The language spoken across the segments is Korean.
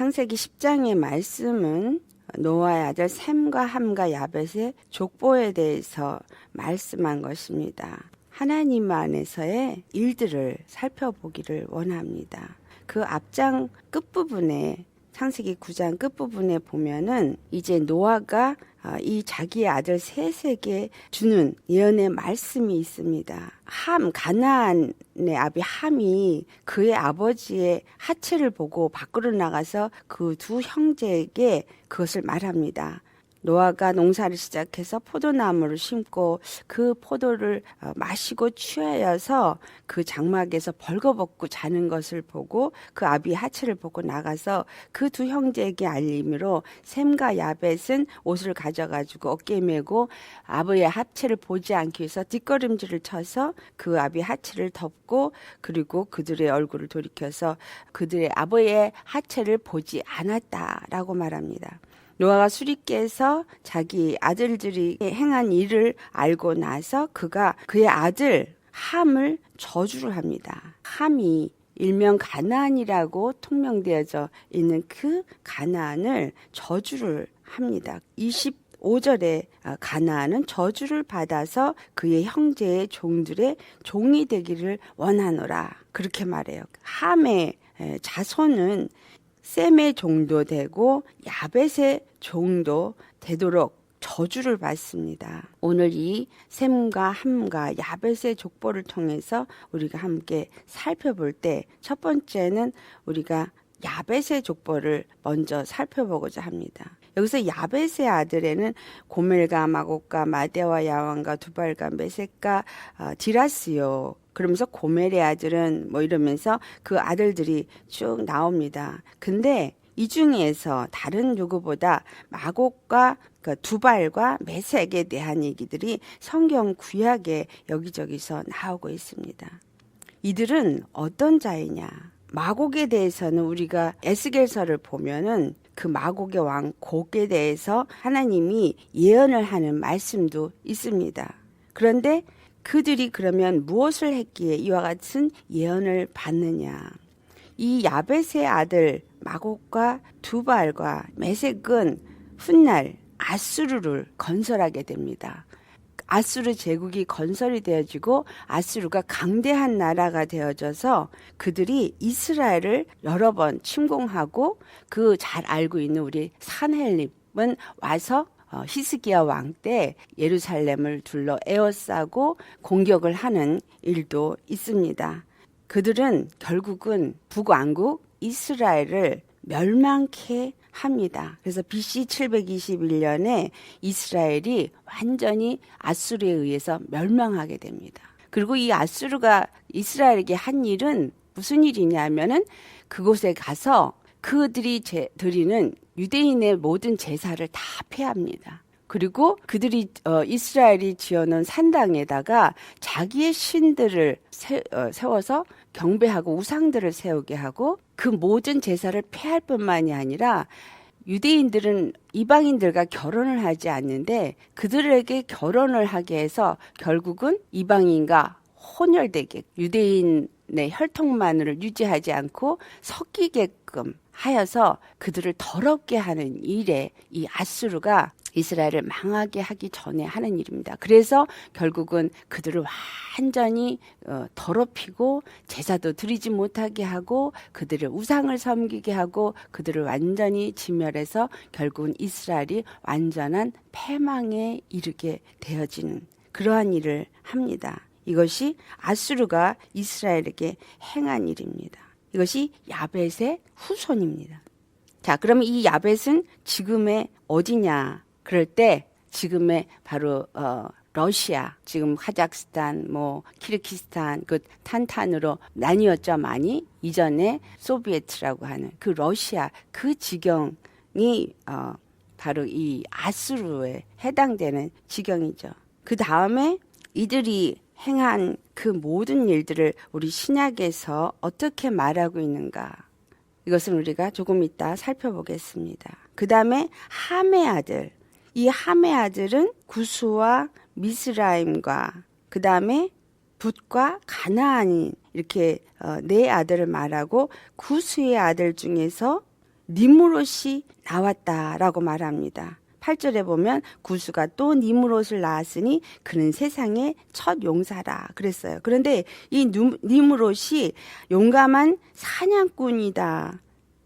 창세기 10장의 말씀은 노아의 아들 샘과 함과 야벳의 족보에 대해서 말씀한 것입니다. 하나님 안에서의 일들을 살펴보기를 원합니다. 그 앞장 끝부분에 창세기 9장 끝부분에 보면은 이제 노아가 아, 이 자기의 아들 셋에게 주는 예언의 말씀이 있습니다. 함, 가나안의 아비 함이 그의 아버지의 하체를 보고 밖으로 나가서 그 두 형제에게 그것을 말합니다. 노아가 농사를 시작해서 포도나무를 심고 그 포도를 어, 마시고 취하여서 그 장막에서 벌거벗고 자는 것을 보고 그 아비 하체를 보고 나가서 그 두 형제에게 알림으로 샘과 야벳은 옷을 가져가지고 어깨에 메고 아버의 하체를 보지 않기 위해서 뒷걸음질을 쳐서 그 아비 하체를 덮고 그리고 그들의 얼굴을 돌이켜서 그들의 아버의 하체를 보지 않았다라고 말합니다. 노아가 깨서 자기 아들들이 행한 일을 알고 나서 그가 그의 아들 함을 저주를 합니다. 함이 일명 가나안이라고 통명되어져 있는 그 가나안을 저주를 합니다. 25절에 가나안은 저주를 받아서 그의 형제의 종들의 종이 되기를 원하노라. 그렇게 말해요. 함의 자손은 셈의 종도 되고 야벳의 종도 되도록 저주를 받습니다. 오늘 이 셈과 함과 야벳의 족보를 통해서 우리가 함께 살펴볼 때 첫 번째는 우리가 야벳의 족보를 먼저 살펴보고자 합니다. 여기서 야벳의 아들에는 고멜과 마곡과 마대와 야왕과 두발과 메섹과 어, 디라스요. 그러면서 고멜의 아들은 뭐 이러면서 그 아들들이 쭉 나옵니다. 근데 이 중에서 다른 누구보다 마곡과 그 두발과 메색에 대한 얘기들이 성경 구약에 여기저기서 나오고 있습니다. 이들은 어떤 자이냐? 마곡에 대해서는 우리가 에스겔서를 보면은 그 마곡의 왕 곡에 대해서 하나님이 예언을 하는 말씀도 있습니다. 그런데 그들이 그러면 무엇을 했기에 이와 같은 예언을 받느냐? 이 야벳의 아들 마곡과 두발과 메색은 훗날 아수르를 건설하게 됩니다. 아수르 제국이 건설이 되어지고 아수르가 강대한 나라가 되어져서 그들이 이스라엘을 여러 번 침공하고 그 잘 알고 있는 우리 산헬립은 와서 어, 히스기야 왕 때 예루살렘을 둘러 에워싸고 공격을 하는 일도 있습니다. 그들은 결국은 북왕국 이스라엘을 멸망케 합니다. 그래서 BC 721년에 이스라엘이 완전히 아수르에 의해서 멸망하게 됩니다. 그리고 이 아수르가 이스라엘에게 한 일은 무슨 일이냐면은 그곳에 가서 그들이 제, 드리는 유대인의 모든 제사를 다 폐합니다. 그리고 그들이 어, 이스라엘이 지어놓은 산당에다가 자기의 신들을 세, 어, 세워서 경배하고 우상들을 세우게 하고 그 모든 제사를 폐할 뿐만이 아니라 유대인들은 이방인들과 결혼을 하지 않는데 그들에게 결혼을 하게 해서 결국은 이방인과 혼혈되게 유대인의 혈통만을 유지하지 않고 섞이게끔 하여서 그들을 더럽게 하는 일에 이 아수르가 이스라엘을 망하게 하기 전에 하는 일입니다. 그래서 결국은 그들을 완전히 어, 더럽히고 제사도 드리지 못하게 하고 그들을 우상을 섬기게 하고 그들을 완전히 진멸해서 결국은 이스라엘이 완전한 패망에 이르게 되어지는 그러한 일을 합니다. 이것이 아수르가 이스라엘에게 행한 일입니다. 이것이 야벳의 후손입니다. 자, 그럼 이 야벳은 지금의 어디냐? 그럴 때 지금의 바로 어 러시아, 지금 카자흐스탄, 뭐 키르키스탄 그 탄탄으로 나뉘었죠 많이 이전에 소비에트라고 하는 그 러시아 그 지경이 어 바로 이 아수르에 해당되는 지경이죠. 그 다음에 이들이 행한 그 모든 일들을 우리 신약에서 어떻게 말하고 있는가? 이것은 우리가 조금 이따 살펴보겠습니다. 그 다음에 함의 아들, 이 함의 아들은 구수와 미스라임과 그 다음에 붓과 가나안인 이렇게 어, 네 아들을 말하고 구수의 아들 중에서 니무롯이 나왔다라고 말합니다. 8절에 보면 구수가 또 니무롯을 낳았으니 그는 세상의 첫 용사라 그랬어요. 그런데 이 누- 니무롯이 용감한 사냥꾼이다.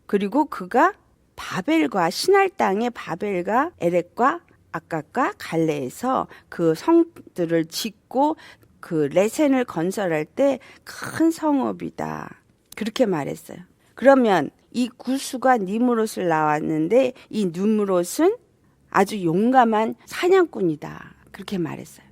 그리고 그가 바벨과 신할 땅의 바벨과 에렉과 아깝과 갈레에서 그 성들을 짓고 그 레센을 건설할 때 큰 성읍이다. 그렇게 말했어요. 그러면 이 구수가 니무롯을 나왔는데 이 니무롯은 아주 용감한 사냥꾼이다. 그렇게 말했어요.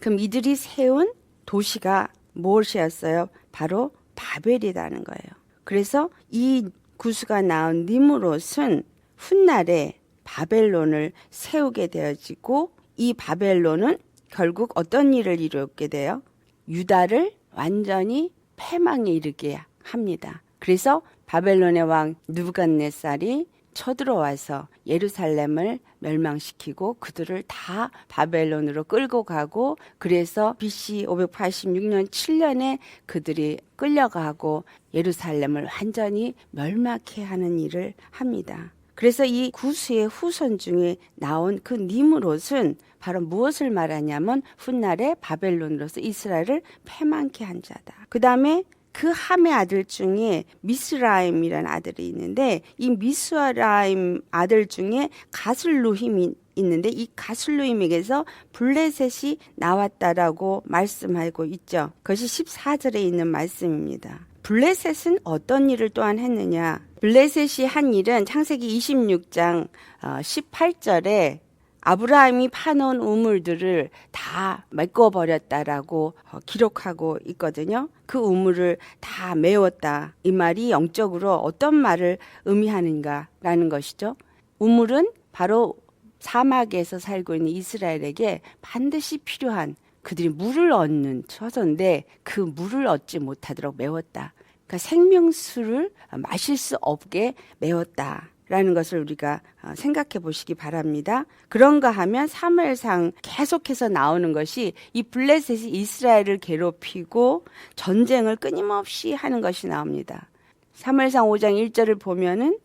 그럼 이들이 세운 도시가 무엇이었어요? 바로 바벨이라는 거예요. 그래서 이 구수가 나온 니무롯은 훗날에 바벨론을 세우게 되어지고 이 바벨론은 결국 어떤 일을 이루게 돼요? 유다를 완전히 패망에 이르게 합니다. 그래서 바벨론의 왕 누부갓네살이 쳐들어와서 예루살렘을 멸망시키고 그들을 다 바벨론으로 끌고 가고 그래서 BC 586년 7년에 그들이 끌려가고 예루살렘을 완전히 멸망케 하는 일을 합니다. 그래서 이 구수의 후손 중에 나온 그 니무롯은 바로 무엇을 말하냐면 훗날에 바벨론으로서 이스라엘을 패망케 한 자다. 그 다음에 그 함의 아들 중에 미스라임이라는 아들이 있는데 이 미스라임 아들 중에 가슬루힘이 있는데 이 가슬루힘에게서 블레셋이 나왔다라고 말씀하고 있죠. 그것이 14절에 있는 말씀입니다. 블레셋은 어떤 일을 또한 했느냐? 블레셋이 한 일은 창세기 26장 18절에 아브라함이 파놓은 우물들을 다 메꿔버렸다라고 어, 기록하고 있거든요. 그 우물을 다 메웠다. 이 말이 영적으로 어떤 말을 의미하는가라는 것이죠. 우물은 바로 사막에서 살고 있는 이스라엘에게 반드시 필요한 그들이 물을 얻는 처소인데 그 물을 얻지 못하도록 메웠다. 그러니까 생명수를 마실 수 없게 메웠다. 라는 것을 우리가 어, 생각해 보시기 바랍니다. 그런가 하면 사무엘상 계속해서 나오는 것이 이 블레셋이 이스라엘을 괴롭히고 전쟁을 끊임없이 하는 것이 나옵니다. 사무엘상 5장 1절을 보면은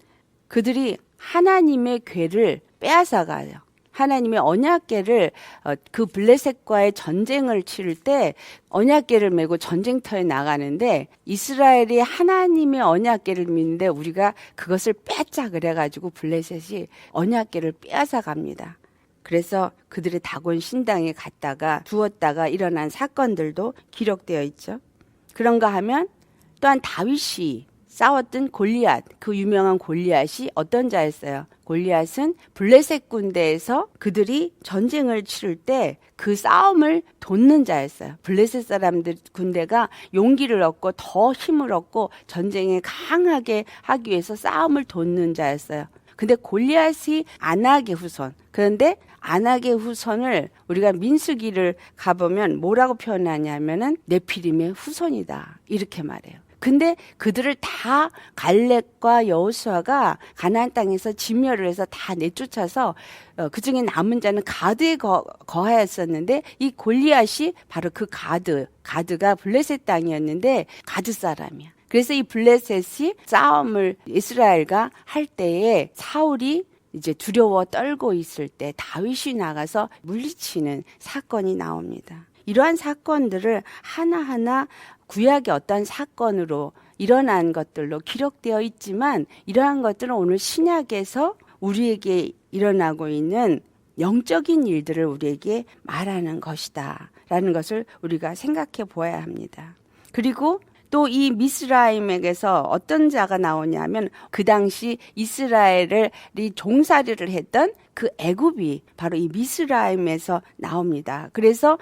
그들이 하나님의 괴를 빼앗아 가요. 하나님의 언약궤를 어, 그 블레셋과의 전쟁을 치를 때 언약궤를 메고 전쟁터에 나가는데 이스라엘이 하나님의 언약궤를 믿는데 우리가 그것을 뺏자 그래가지고 블레셋이 언약궤를 빼앗아 갑니다. 그래서 그들의 다곤 신당에 갔다가 두었다가 일어난 사건들도 기록되어 있죠. 그런가 하면 또한 다윗이 싸웠던 골리앗, 그 유명한 골리앗이 어떤 자였어요? 골리앗은 블레셋 군대에서 그들이 전쟁을 치를 때 그 싸움을 돕는 자였어요. 블레셋 사람들 군대가 용기를 얻고 더 힘을 얻고 전쟁에 강하게 하기 위해서 싸움을 돕는 자였어요. 근데 골리앗이 안악의 후손. 그런데 안악의 후손을 우리가 민수기를 가보면 뭐라고 표현하냐면은 네피림의 후손이다. 이렇게 말해요. 근데 그들을 다 갈렙과 여호수아가 가나안 땅에서 진멸을 해서 다 내쫓아서 어, 그 중에 남은 자는 가드에 거, 거하였었는데 이 골리앗이 바로 그 가드 가드가 블레셋 땅이었는데 가드 사람이야. 그래서 이 블레셋이 싸움을 이스라엘과 할 때에 사울이 이제 두려워 떨고 있을 때 다윗이 나가서 물리치는 사건이 나옵니다. 이러한 사건들을 하나하나 구약의 어떤 사건으로 일어난 것들로 기록되어 있지만 이러한 것들은 오늘 신약에서 우리에게 일어나고 있는 영적인 일들을 우리에게 말하는 것이다. 라는 것을 우리가 생각해 보아야 합니다. 그리고 또 이 미스라임에게서 어떤 자가 나오냐면 그 당시 이스라엘을 종살이를 했던 그 애굽이 바로 이 미스라임에서 나옵니다. 그래서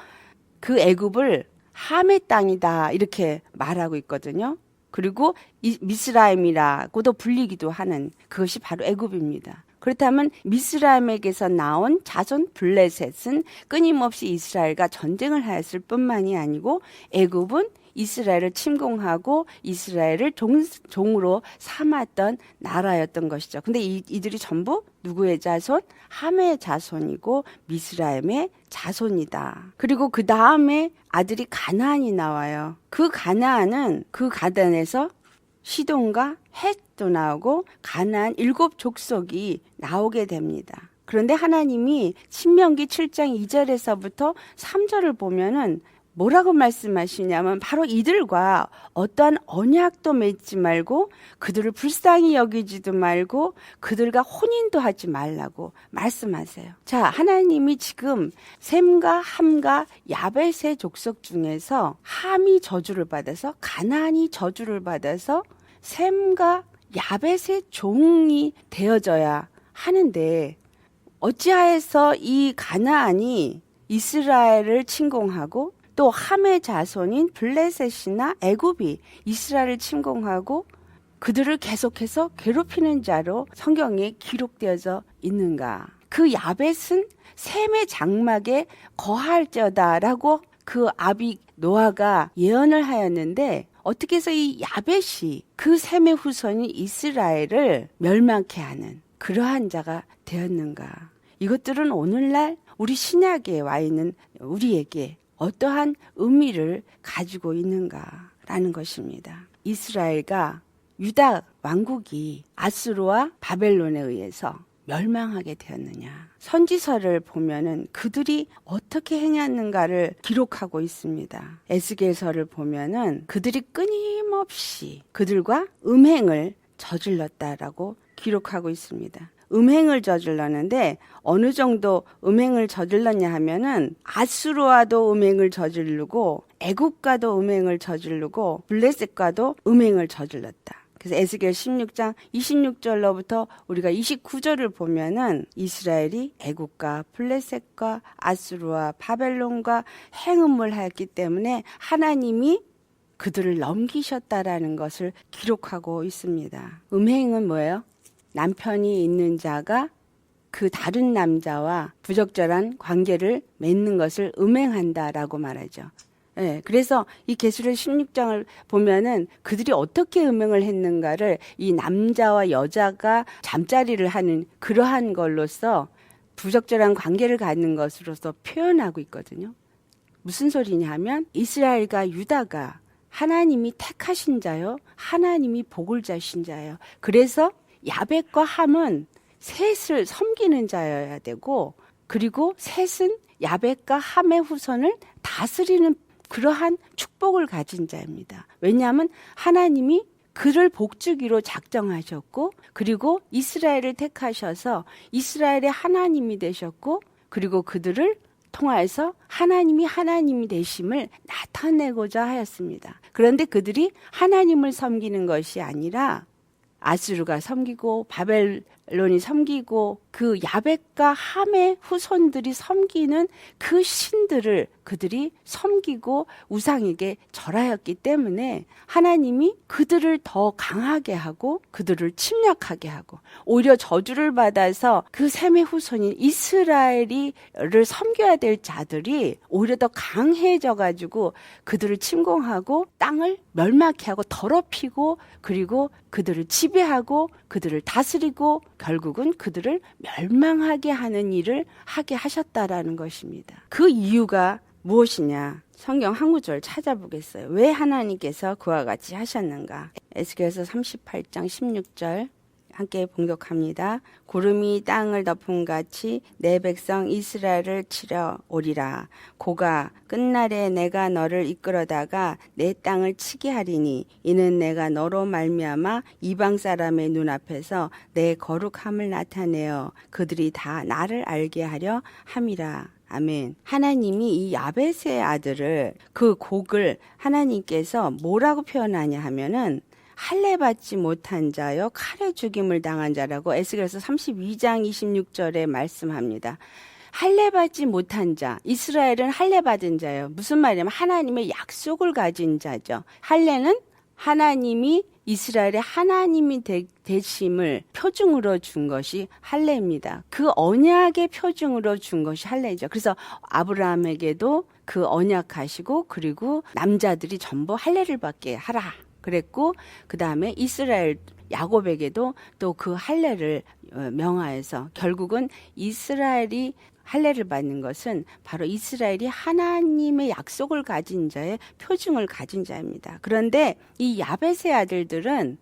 그 애굽을 함의 땅이다 이렇게 말하고 있거든요. 그리고 이 미스라임이라고도 불리기도 하는 그것이 바로 애굽입니다. 그렇다면 미스라임에게서 나온 자손 블레셋은 끊임없이 이스라엘과 전쟁을 하였을 뿐만이 아니고 애굽은 이스라엘을 침공하고 이스라엘을 종, 종으로 삼았던 나라였던 것이죠. 근데 이, 이들이 전부 누구의 자손? 함의 자손이고 미스라임의 자손이다. 그리고 그 다음에 아들이 가나안이 나와요. 그 가나안은 그 가단에서 시돈과 헷도 나오고 가나안 일곱 족속이 나오게 됩니다. 그런데 하나님이 신명기 7장 2절에서부터 3절을 보면은 뭐라고 말씀하시냐면 바로 이들과 어떠한 언약도 맺지 말고 그들을 불쌍히 여기지도 말고 그들과 혼인도 하지 말라고 말씀하세요. 자, 하나님이 지금 셈과 함과 야벳의 족속 중에서 함이 저주를 받아서 가나안이 저주를 받아서 셈과 야벳의 종이 되어져야 하는데 어찌하여서 이 가나안이 이스라엘을 침공하고 또 함의 자손인 블레셋이나 애굽이 이스라엘을 침공하고 그들을 계속해서 괴롭히는 자로 성경에 기록되어져 있는가? 그 야벳은 셈의 장막에 거할저다라고 그 아비 노아가 예언을 하였는데 어떻게 해서 이 야벳이 그 셈의 후손인 이스라엘을 멸망케 하는 그러한 자가 되었는가? 이것들은 오늘날 우리 신약에 와 있는 우리에게 어떠한 의미를 가지고 있는가라는 것입니다. 이스라엘과 유다 왕국이 아수르와 바벨론에 의해서 멸망하게 되었느냐. 선지서를 보면은 그들이 어떻게 행했는가를 기록하고 있습니다. 에스겔서를 보면은 그들이 끊임없이 그들과 음행을 저질렀다라고 기록하고 있습니다. 음행을 저질렀는데 어느 정도 음행을 저질렀냐 하면은 아수르와도 음행을 저지르고 애국과도 음행을 저지르고 블레셋과도 음행을 저질렀다. 그래서 에스겔 16장 26절로부터 우리가 29절을 보면은 이스라엘이 애국과 블레셋과 아수르와 바벨론과 행음을 하였기 때문에 하나님이 그들을 넘기셨다라는 것을 기록하고 있습니다. 음행은 뭐예요? 남편이 있는 자가 그 다른 남자와 부적절한 관계를 맺는 것을 음행한다라고 말하죠. 예, 그래서 이 계수를 16장을 보면은 그들이 어떻게 음행을 했는가를 이 남자와 여자가 잠자리를 하는 그러한 걸로서 부적절한 관계를 갖는 것으로서 표현하고 있거든요. 무슨 소리냐 하면 이스라엘과 유다가 하나님이 택하신 자요. 하나님이 복을 자신 자예요. 그래서 야벳과 함은 셋을 섬기는 자여야 되고 그리고 셋은 야벳과 함의 후손을 다스리는 그러한 축복을 가진 자입니다. 왜냐하면 하나님이 그를 복주기로 작정하셨고 그리고 이스라엘을 택하셔서 이스라엘의 하나님이 되셨고 그리고 그들을 통하여서 하나님이 하나님이 되심을 나타내고자 하였습니다. 그런데 그들이 하나님을 섬기는 것이 아니라 아수르가 섬기고 바벨 론이 섬기고 그 야벳과 함의 후손들이 섬기는 그 신들을 그들이 섬기고 우상에게 절하였기 때문에 하나님이 그들을 더 강하게 하고 그들을 침략하게 하고 오히려 저주를 받아서 그 셈의 후손인 이스라엘이를 섬겨야 될 자들이 오히려 더 강해져 가지고 그들을 침공하고 땅을 멸망케 하고 더럽히고 그리고 그들을 지배하고 그들을 다스리고 결국은 그들을 멸망하게 하는 일을 하게 하셨다라는 것입니다. 그 이유가 무엇이냐? 성경 한 구절 찾아보겠어요. 왜 하나님께서 그와 같이 하셨는가? 에스겔서 38장 16절 함께 봉독합니다. 구름이 땅을 덮음 같이 내 백성 이스라엘을 치려 오리라. 고가 끝날에 내가 너를 이끌어다가 내 땅을 치게 하리니 이는 내가 너로 말미암아 이방 사람의 눈앞에서 내 거룩함을 나타내어 그들이 다 나를 알게 하려 함이라. 아멘. 하나님이 이 야벳의 아들을 그 곡을 하나님께서 뭐라고 표현하냐 하면은 할례 받지 못한 자여 칼에 죽임을 당한 자라고 에스겔서 32장 26절에 말씀합니다. 할례 받지 못한 자, 이스라엘은 할례 받은 자예요. 무슨 말이냐면 하나님의 약속을 가진 자죠. 할례는 하나님이 이스라엘의 하나님이 되, 되심을 표징으로 준 것이 할례입니다. 그 언약의 표징으로 준 것이 할례죠. 그래서 아브라함에게도 그 언약하시고 그리고 남자들이 전부 할례를 받게 하라. 그랬고 그 다음에 이스라엘 야곱에게도 또 그 할례를 어, 명하여서 결국은 이스라엘이 할례를 받는 것은 바로 이스라엘이 하나님의 약속을 가진 자의 표징을 가진 자입니다. 그런데 이 야벳의 아들들은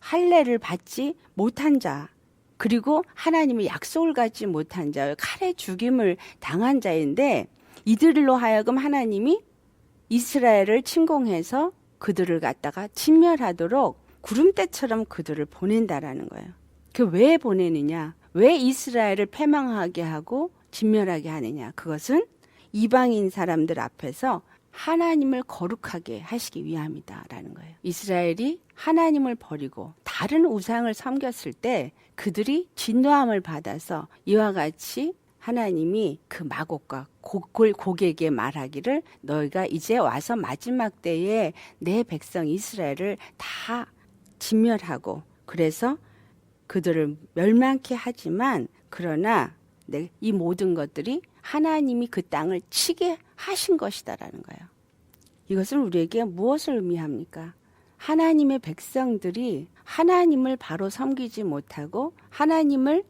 할례를 받지 못한 자 그리고 하나님의 약속을 갖지 못한 자 칼에 죽임을 당한 자인데 이들로 하여금 하나님이 이스라엘을 침공해서 그들을 갖다가 진멸하도록 구름대처럼 그들을 보낸다라는 거예요. 그 왜 보내느냐? 왜 이스라엘을 패망하게 하고 진멸하게 하느냐? 그것은 이방인 사람들 앞에서 하나님을 거룩하게 하시기 위함이다라는 거예요. 이스라엘이 하나님을 버리고 다른 우상을 섬겼을 때 그들이 진노함을 받아서 이와 같이 하나님이 그 마곡과 곡골 고객에 말하기를 너희가 이제 와서 마지막 때에 내 백성 이스라엘을 다 진멸하고 그래서 그들을 멸망케 하지만 그러나 내- 이 모든 것들이 하나님이 그 땅을 치게 하신 것이다라는 거예요. 이것은 우리에게 무엇을 의미합니까? 하나님의 백성들이 하나님을 바로 섬기지 못하고 하나님을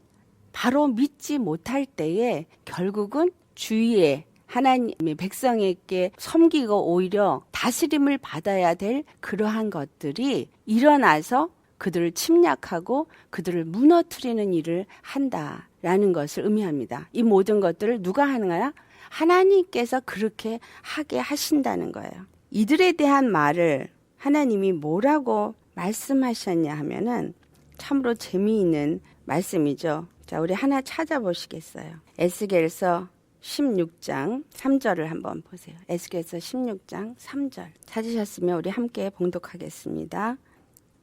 바로 믿지 못할 때에 결국은 주위에 하나님의 백성에게 섬기고 오히려 다스림을 받아야 될 그러한 것들이 일어나서 그들을 침략하고 그들을 무너뜨리는 일을 한다라는 것을 의미합니다. 이 모든 것들을 누가 하는 거야? 하나님께서 그렇게 하게 하신다는 거예요. 이들에 대한 말을 하나님이 뭐라고 말씀하셨냐 하면은 참으로 재미있는 말씀이죠. 자, 우리 하나 찾아보시겠어요. 에스겔서 16장 3절을 한번 보세요. 에스겔서 16장 3절. 찾으셨으면 우리 함께 봉독하겠습니다.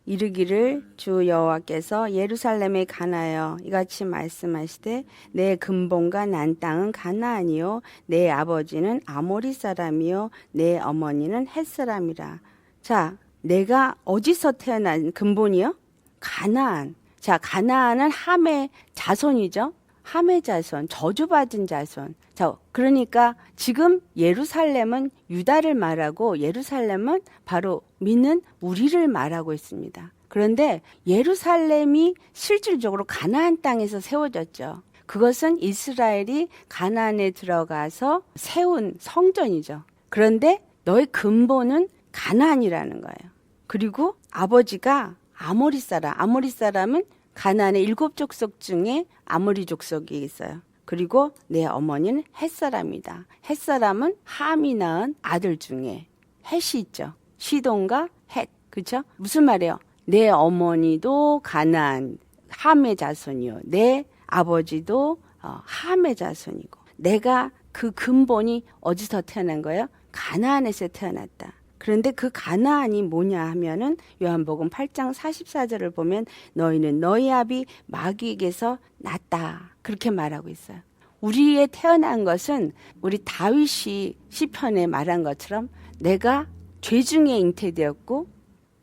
이르기를 주 여호와께서 예루살렘에 가나여 이같이 말씀하시되 내 근본과 난 땅은 가나안이요 내 아버지는 아모리 사람이요 내 어머니는 햇 사람이라. 자, 내가 어디서 태어난 근본이요? 가나안. 자, 가나안은 함의 자손이죠. 함의 자손, 저주받은 자손. 자, 그러니까 지금 예루살렘은 유다를 말하고 예루살렘은 바로 믿는 우리를 말하고 있습니다. 그런데 예루살렘이 실질적으로 가나안 땅에서 세워졌죠. 그것은 이스라엘이 가나안에 들어가서 세운 성전이죠. 그런데 너의 근본은 가나안이라는 거예요. 그리고 아버지가 아모리 사람, 아모리 사람은 가나안의 일곱 족속 중에 아모리 족속이 있어요. 그리고 내 어머니는 햇 사람이다. 햇 사람은 함이 낳은 아들 중에 햇이 있죠. 시돈과 햇, 그렇죠? 무슨 말이에요? 내 어머니도 가나안 함의 자손이요. 내 아버지도 어, 함의 자손이고 내가 그 근본이 어디서 태어난 거예요? 가나안에서 태어났다. 그런데 그 가나안이 뭐냐 하면은 요한복음 8장 44절을 보면 너희는 너희 아비 마귀에게서 났다. 그렇게 말하고 있어요. 우리의 태어난 것은 우리 다윗이 시편에 말한 것처럼 내가 죄 중에 잉태되었고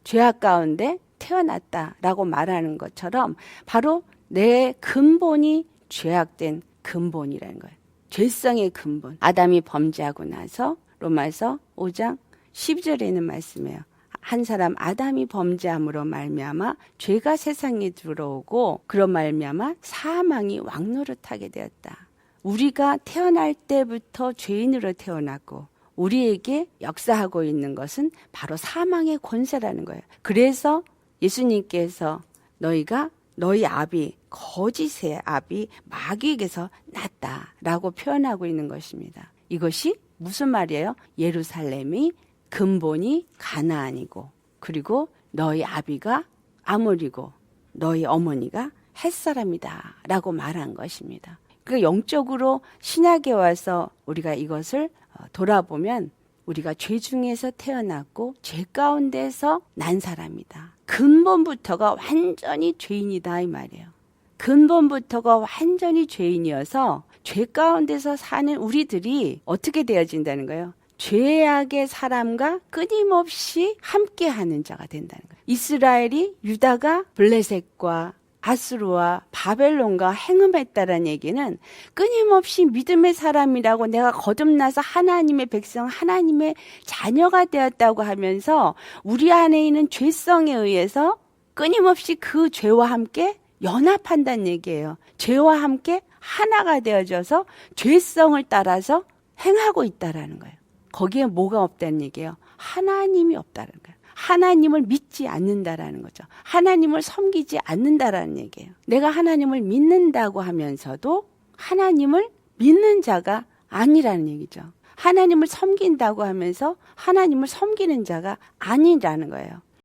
죄악 가운데 태어났다라고 말하는 것처럼 바로 내 근본이 죄악된 근본이라는 거예요. 죄성의 근본. 아담이 범죄하고 나서 로마서 5장 12절에는 말씀해요. 한 사람 아담이 범죄함으로 말미암아 죄가 세상에 들어오고 그런 말미암아 사망이 왕노릇하게 되었다. 우리가 태어날 때부터 죄인으로 태어났고 우리에게 역사하고 있는 것은 바로 사망의 권세라는 거예요. 그래서 예수님께서 너희가 너희 아비 거짓의 아비 마귀에게서 났다라고 표현하고 있는 것입니다. 이것이 무슨 말이에요? 예루살렘이 근본이 가나안이고 그리고 너희 아비가 아모리고 너희 어머니가 햇사람이다라고 말한 것입니다. 그 영적으로 신약에 와서 우리가 이것을 어, 돌아보면 우리가 죄 중에서 태어났고 죄 가운데서 난 사람이다. 근본부터가 완전히 죄인이다 이 말이에요. 근본부터가 완전히 죄인이어서 죄 가운데서 사는 우리들이 어떻게 되어진다는 거예요? 죄악의 사람과 끊임없이 함께하는 자가 된다는 거예요. 이스라엘이 유다가 블레셋과 아수르와 바벨론과 행음했다라는 얘기는 끊임없이 믿음의 사람이라고 내가 거듭나서 하나님의 백성, 하나님의 자녀가 되었다고 하면서 우리 안에 있는 죄성에 의해서 끊임없이 그 죄와 함께 연합한다는 얘기예요. 죄와 함께 하나가 되어져서 죄성을 따라서 행하고 있다라는 거예요. 거기에 뭐가 없다는 얘기예요. 하나님이 없다는 거예요. 하나님을 믿지 않는다라는 거죠. 하나님을 섬기지 않는다라는 얘기예요. 내가 하나님을 믿는다고 하면서도 하나님을 믿는 자가 아니라는 얘기죠. 하나님을 섬긴다고 하면서 하나님을 섬기는 자가 아니라는 거예요.